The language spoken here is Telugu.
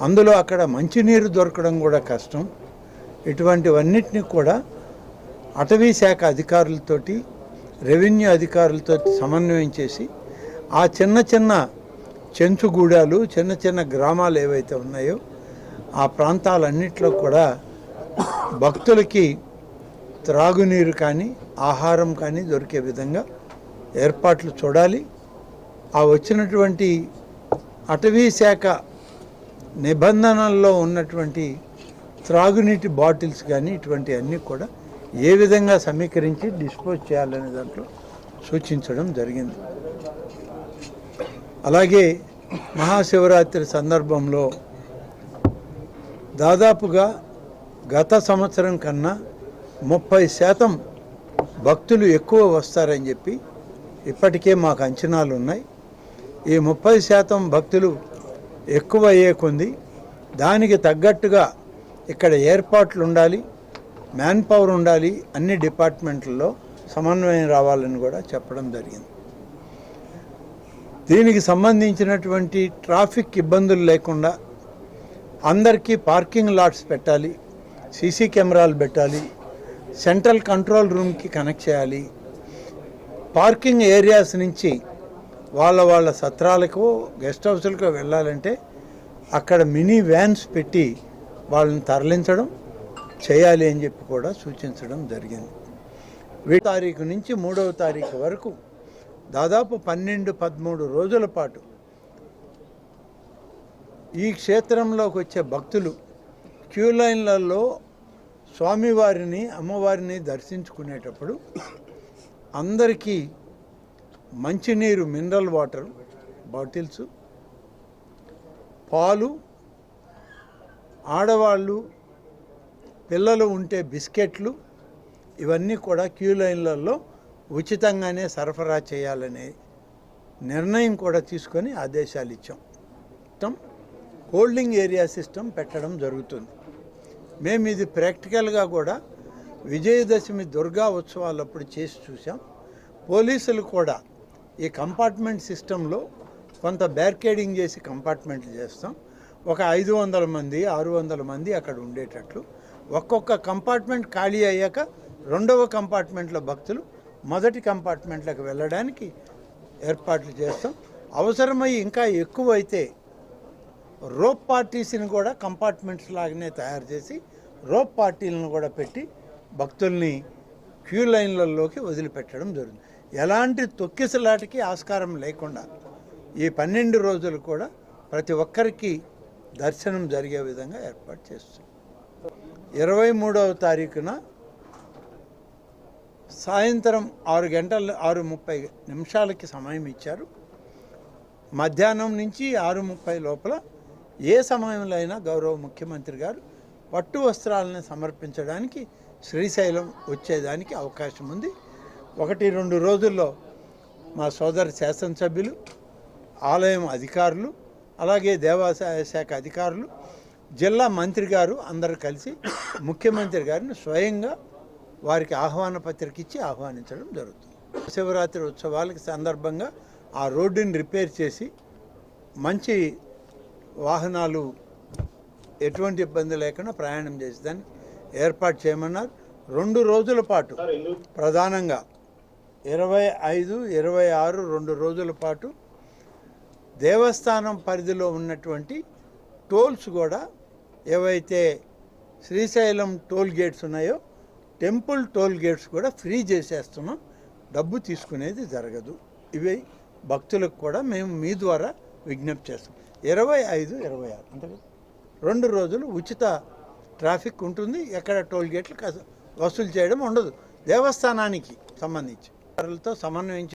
అందులో అక్కడ మంచినీరు దొరకడం కూడా కష్టం. ఇటువంటివన్నిటిని కూడా అటవీ శాఖ అధికారులతోటి రెవెన్యూ అధికారులతో సమన్వయం చేసి ఆ చిన్న చిన్న చెంచుగూడాలు చిన్న చిన్న గ్రామాలు ఏవైతే ఉన్నాయో ఆ ప్రాంతాలన్నింటిలో కూడా భక్తులకి త్రాగునీరు కానీ ఆహారం కానీ దొరికే విధంగా ఏర్పాట్లు చూడాలి. ఆ వచ్చినటువంటి అటవీ శాఖ నిబంధనల్లో ఉన్నటువంటి త్రాగునీటి బాటిల్స్ కానీ ఇటువంటి అన్నీ కూడా ఏ విధంగా సమీకరించి డిస్పోజ్ చేయాలనే దాంట్లో సూచించడం జరిగింది. అలాగే మహాశివరాత్రి సందర్భంలో దాదాపుగా గత సంవత్సరం కన్నా ముప్పై శాతం భక్తులు ఎక్కువ వస్తారని చెప్పి ఇప్పటికే మాకు అంచనాలు ఉన్నాయి ఈ ముప్పై శాతం భక్తులు ఎక్కువ అయ్యే కొంది దానికి తగ్గట్టుగా ఇక్కడ ఏర్పాట్లు ఉండాలి మ్యాన్ పవర్ ఉండాలి అన్ని డిపార్ట్మెంట్లలో సమన్వయం రావాలని కూడా చెప్పడం జరిగింది. దీనికి సంబంధించినటువంటి ట్రాఫిక్ ఇబ్బందులు లేకుండా అందరికీ పార్కింగ్ లాట్స్ పెట్టాలి సీసీ కెమెరాలు పెట్టాలి సెంట్రల్ కంట్రోల్ రూమ్కి కనెక్ట్ చేయాలి. పార్కింగ్ ఏరియాస్ నుంచి వాళ్ళ వాళ్ళ సత్రాలకు గెస్ట్ హౌస్లకు వెళ్ళాలంటే అక్కడ మినీ వ్యాన్స్ పెట్టి వాళ్ళని తరలించడం చేయాలి అని చెప్పి కూడా సూచించడం జరిగింది. వీటి తారీఖు నుంచి మూడవ తారీఖు వరకు దాదాపు పన్నెండు పదమూడు రోజుల పాటు ఈ క్షేత్రంలోకి వచ్చే భక్తులు క్యూ లైన్లలో స్వామివారిని అమ్మవారిని దర్శించుకునేటప్పుడు అందరికీ మంచినీరు మినరల్ వాటర్ బాటిల్స్ పాలు ఆడవాళ్ళు పిల్లలు ఉంటే బిస్కెట్లు ఇవన్నీ కూడా క్యూ లైన్లలో ఉచితంగానే సరఫరా చేయాలనే నిర్ణయం కూడా తీసుకొని ఆదేశాలు ఇచ్చాం. మొత్తం హోల్డింగ్ ఏరియా సిస్టమ్ పెట్టడం జరుగుతుంది. మేము ఇది ప్రాక్టికల్గా కూడా విజయదశమి దుర్గా ఉత్సవాలప్పుడు చేసి చూసాం పోలీసులు కూడా ఈ కంపార్ట్మెంట్ సిస్టంలో కొంత బ్యారికేడింగ్ చేసి కంపార్ట్మెంట్లు చేస్తాం. ఒక ఐదు వందల మంది ఆరు వందల మంది అక్కడ ఉండేటట్లు. ఒక్కొక్క కంపార్ట్మెంట్ ఖాళీ అయ్యాక రెండవ కంపార్ట్మెంట్లో భక్తులు మొదటి కంపార్ట్మెంట్లకు వెళ్ళడానికి ఏర్పాట్లు చేస్తాం. అవసరమై ఇంకా ఎక్కువైతే రోప్ పార్టీస్ని కూడా కంపార్ట్మెంట్స్ లాగానే తయారు చేసి రోప్ పార్టీలను కూడా పెట్టి భక్తుల్ని క్యూ లైన్లలోకి వదిలిపెట్టడం జరిగింది ఎలాంటి తొక్కిసలాటికి ఆస్కారం లేకుండా ఈ పన్నెండు రోజులు కూడా ప్రతి ఒక్కరికి దర్శనం జరిగే విధంగా ఏర్పాటు చేస్తుంది. ఇరవై మూడవ తారీఖున సాయంత్రం ఆరు గంటల ఆరు ముప్పై నిమిషాలకి సమయం ఇచ్చారు. మధ్యాహ్నం నుంచి ఆరు ముప్పై లోపల ఏ సమయంలో అయినా గౌరవ ముఖ్యమంత్రి గారు పట్టు వస్త్రాలను సమర్పించడానికి శ్రీశైలం వచ్చేదానికి అవకాశం ఉంది. ఒకటి రెండు రోజుల్లో మా సోదర శాసనసభ్యులు ఆలయం అధికారులు అలాగే దేవాదాయ శాఖ అధికారులు జిల్లా మంత్రి గారు అందరు కలిసి ముఖ్యమంత్రి గారిని స్వయంగా వారికి ఆహ్వాన పత్రిక ఇచ్చి ఆహ్వానించడం జరుగుతుంది. శివరాత్రి ఉత్సవాలకి సందర్భంగా ఆ రోడ్డుని రిపేర్ చేసి మంచి వాహనాలు ఎటువంటి ఇబ్బంది లేకుండా ప్రయాణం చేసేదాన్ని. ఏర్పాటు చేయమన్నారు. రెండు రోజుల పాటు ప్రధానంగా ఇరవై ఐదు ఇరవై ఆరు రెండు రోజుల పాటు దేవస్థానం పరిధిలో ఉన్నటువంటి టోల్స్ కూడా ఏవైతే శ్రీశైలం టోల్ గేట్స్ ఉన్నాయో టెంపుల్ టోల్ గేట్స్ కూడా ఫ్రీ చేసేస్తున్నాం. డబ్బు తీసుకునేది జరగదు. ఇవి భక్తులకు కూడా మేము మీ ద్వారా విజ్ఞప్తి చేస్తాం. ఇరవై ఐదు ఇరవై ఆరు అంతే రెండు రోజులు ఉచిత ట్రాఫిక్ ఉంటుంది. ఎక్కడ టోల్ గేట్లు వసూలు చేయడం ఉండదు. దేవస్థానానికి సంబంధించి. వారితో సమన్వయం